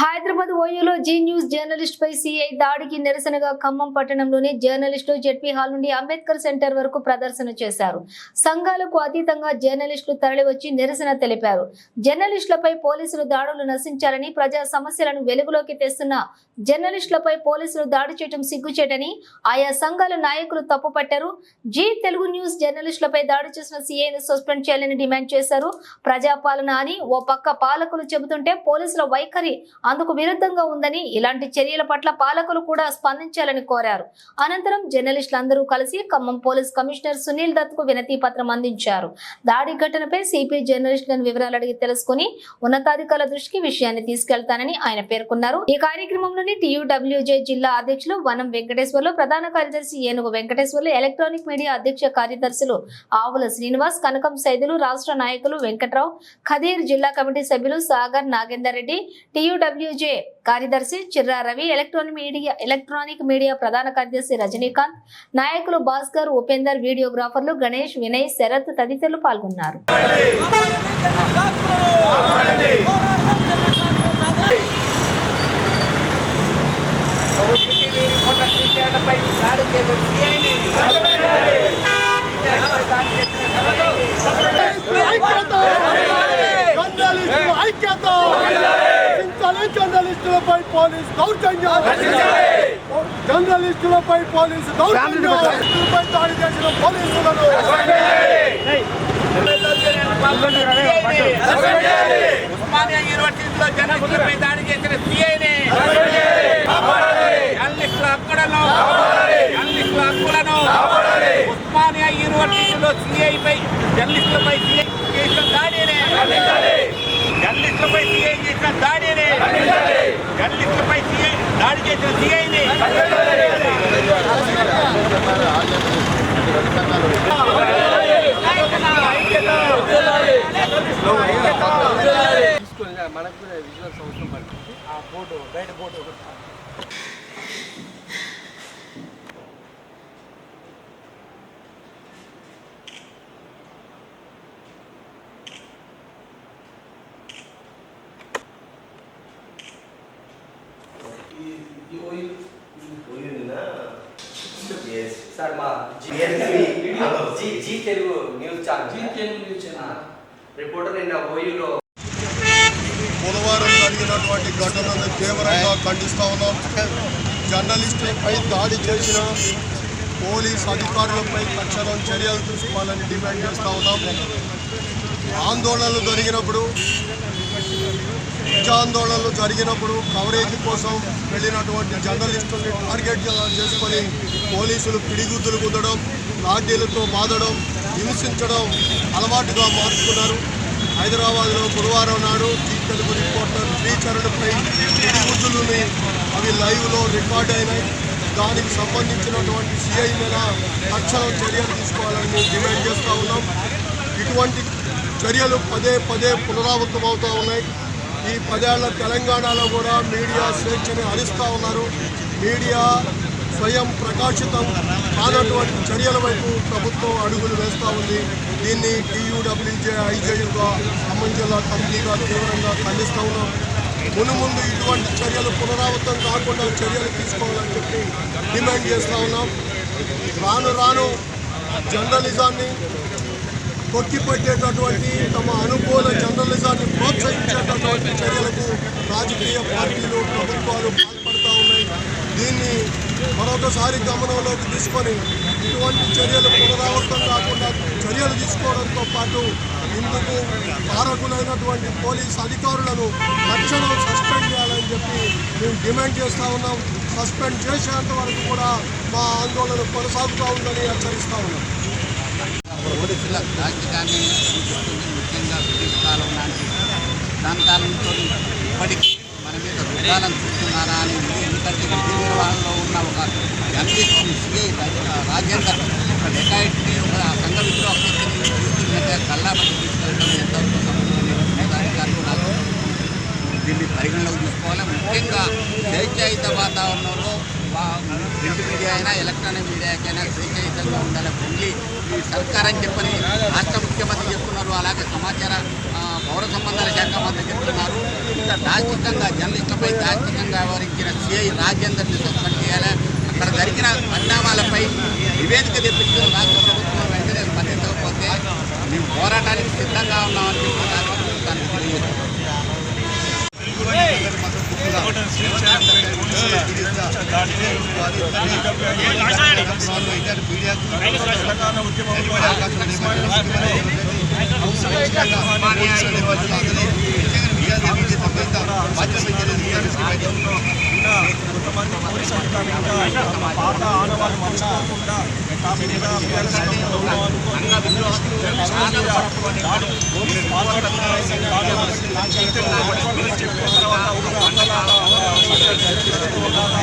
హైదరాబాద్ ఓయూలో G news journalist పై CI దాడికి నిరసనగా ఖమ్మం పట్టణంలోని జర్నలిస్టులు జెడ్పీ హాల్ నుండి అంబేద్కర్ సెంటర్ వరకు ప్రదర్శన చేశారు. సంఘాలకు అతీతంగా జర్నలిస్టులు తరలివచ్చి నిరసన తెలిపారు. జర్నలిస్టులపై పోలీసులు దాడులు నశించాలని ప్రజా సమస్యలను వెలుగులోకి తెస్తున్న జర్నలిస్టులపై పోలీసులు దాడి చేయడం సిగ్గుచేటని ఆయా సంఘాల నాయకులు తప్పుపట్టారు. జీ తెలుగు న్యూస్ జర్నలిస్టులపై దాడి చేసిన సీఐను సస్పెండ్ చేయాలని డిమాండ్ చేశారు. ప్రజాపాలన అని ఓ పక్క పాలకులు చెబుతుంటే పోలీసుల వైఖరి అందుకు విరుద్ధంగా ఉందని ఇలాంటి చర్యల పట్ల పాలకులు కూడా స్పందించాలని కోరారు. అనంతరం జర్నలిస్టులందరూ కలిసి ఖమ్మం పోలీస్ కమిషనర్ సునీల్ దత్కు వినతి పత్రం అందించారు. దాడి ఘటనపై సిపి జర్నలిస్టులను వివరాలు అడిగి తెలుసుకుని ఉన్నతాధికారుల దృష్టికి విషయాన్ని తీసుకెళ్తానని ఆయన పేర్కొన్నారు. ఈ కార్యక్రమంలోని టీయూడబ్ల్యూజే జిల్లా అధ్యక్షులు వనం వెంకటేశ్వర్లు ప్రధాన కార్యదర్శి ఏనుగు వెంకటేశ్వర్లు ఎలక్ట్రానిక్ మీడియా అధ్యక్ష కార్యదర్శులు ఆవుల శ్రీనివాస్ కనకం సైదులు రాష్ట్ర నాయకులు వెంకట్రావు ఖదీర్ జిల్లా కమిటీ సభ్యులు సాగర్ నాగేందర్ రెడ్డి టీయూడబ్ల్యూజే కార్యదర్శి Chirra Ravi electronic media electronic media ప్రధాన కార్యదర్శి రజనీకాంత్ నాయకులు భాస్కర్ ఉపేందర్ వీడియోగ్రాఫర్లు గణేష్ వినయ్ శరత్ తదితరులు పాల్గొన్నారు. జర్నలిస్టులపై పోలీసు దౌర్జన్యం. జర్నలిస్టులపై పోలీసు దౌర్జన్యం. జర్నలిస్టులపై దాడి చేసిన పోలీసులను. ఉస్మానియా యూనివర్సిటీలో జర్నలిస్టులపై దాడి చేసిన సిఐని. జర్నలిస్టుల హక్కులను. జర్నలిస్టుల హక్కులను. ఉస్మానియా యూనివర్సిటీలో సిఐపై జర్నలిస్టులపై సిఐ చేసిన దాడిని జర్నలిస్టులపై సిఐ చేసిన దాడిని జర్నలిస్టులపై సిఐ దాడి చేసిన సిఐని మనకు కూడా విజువల్స్ అవసరం పడుతుంది. ఆ బోర్డు బయట బోర్డు మా Zee Zee Telugu news channel. Zee Telugu news channel. Reporter నిన్న ఓయూలో బుధవారం జరిగినటువంటి ఘటనను తీవ్రంగా ఖండిస్తా ఉన్నాం. జర్నలిస్టులపై దాడి చేసిన పోలీస్ అధికారులపై తక్షణం చర్యలు తీసుకోవాలని డిమాండ్ చేస్తా ఉన్నాం. ఆందోళనలు జరిగినప్పుడు ప్రజాందోళనలు జరిగినప్పుడు కవరేజ్ కోసం వెళ్ళినటువంటి జర్నలిస్టుల్ని టార్గెట్ చేసుకొని పోలీసులు పిడిగుద్దులు కుదడం లాఠీలతో బాధడం హింసించడం అలవాటుగా మార్చుకున్నారు. హైదరాబాద్లో గురువారం నాడు జీ తెలుగు రిపోర్టర్ శ్రీచరణ్పై పిడిగుద్దులని అవి లైవ్లో రికార్డ్ అయినాయి. దానికి సంబంధించినటువంటి సిఐ మీద తక్షణం చర్యలు తీసుకోవాలని డిమాండ్ చేస్తూ ఉన్నాం. ఇటువంటి చర్యలు పదే పదే పునరావృతం అవుతూ ఉన్నాయి. ఈ పదేళ్ళ తెలంగాణలో కూడా మీడియా స్వేచ్ఛని హరిస్తూ ఉన్నారు. మీడియా స్వయం ప్రకాశితం కానటువంటి చర్యల వైపు ప్రభుత్వం అడుగులు వేస్తూ ఉంది. దీన్ని టీయూడబ్ల్యూజే ఐజేయుగా ఖమ్మం జిల్లా కమిటీగా తీవ్రంగా ఖండిస్తూ ఉన్నాం. మును ముందు ఇటువంటి చర్యలు పునరావృతం కాకుండా చర్యలు తీసుకోవాలని చెప్పి డిమాండ్ చేస్తూ ఉన్నాం. రాను రాను జర్నలిజాన్ని కొట్టిపెట్టేటటువంటి తమ అనుకూల జర్నలిజాన్ని ప్రోత్సహించేటటువంటి చర్యలకు రాజకీయ పార్టీలు ప్రభుత్వాలు పాల్పడుతూ ఉన్నాయి. దీన్ని మరొకసారి గమనంలోకి తీసుకొని ఇటువంటి చర్యలు పునరావృతం కాకుండా చర్యలు తీసుకోవడంతో పాటు ఇందుకు కారకులైనటువంటి పోలీస్ అధికారులను తక్షణం సస్పెండ్ చేయాలని చెప్పి మేము డిమాండ్ చేస్తూ ఉన్నాం. సస్పెండ్ చేసేంత వరకు కూడా మా ఆందోళన కొనసాగుతూ ఉందని హెచ్చరిస్తూ ఉన్నాం. పోలీసుల రాజధాని సూచిస్తుంది. ముఖ్యంగా బ్రిటిష్ కాలం లాంటి ప్రాంతాలతో ఇప్పటికీ మన మీద రుద్దాలను చూస్తున్నారా అని ఎందుకంటే విధి నిర్వహణలో ఉన్న ఒక ఎంపీ సిఐ రాజేందర్ ఒక డెకాయిట్ని ఎలక్ట్రానిక్ మీడియా అయినా ఎలక్ట్రానిక్ మీడియాకైనా స్వేచ్ఛాయుతంగా ఉండాలి. ఓన్లీ ఈ సర్కార్ అని చెప్పని రాష్ట్ర ముఖ్యమంత్రి చెప్తున్నారు. అలాగే సమాచార పౌర సంబంధాల శాఖ మంత్రి చెప్తున్నారు. ఇంత దాష్టికంగా జర్నలిస్టులపై దాష్టికంగా వ్యవహరించిన సిఐ రాజేందర్ని సస్పెండ్ చేయాలి? అక్కడ జరిగిన పరిణామాలపై నివేదిక తెప్పించిన రాష్ట్ర ప్రభుత్వం వెంటనే స్పందించకపోతే మేము పోరాటానికి సిద్ధంగా ఉన్నామని చెప్తున్నారు దానికి తెలియజేస్తున్నాం కొంతమంది పోలీసు అధికారులు పాత ఆనవాళ్ళు మర్చిపోకుండా నా మీద PRS లో ఉన్న ఉద్యోగస్తులు జర్నలిస్టుల మీద దాడి పోలీసులు పాల్పడుతున్నారని దాడి అని చెప్పిన తర్వాత కూడా అందలాగా జర్నలిస్టులతో ఉన్నారా?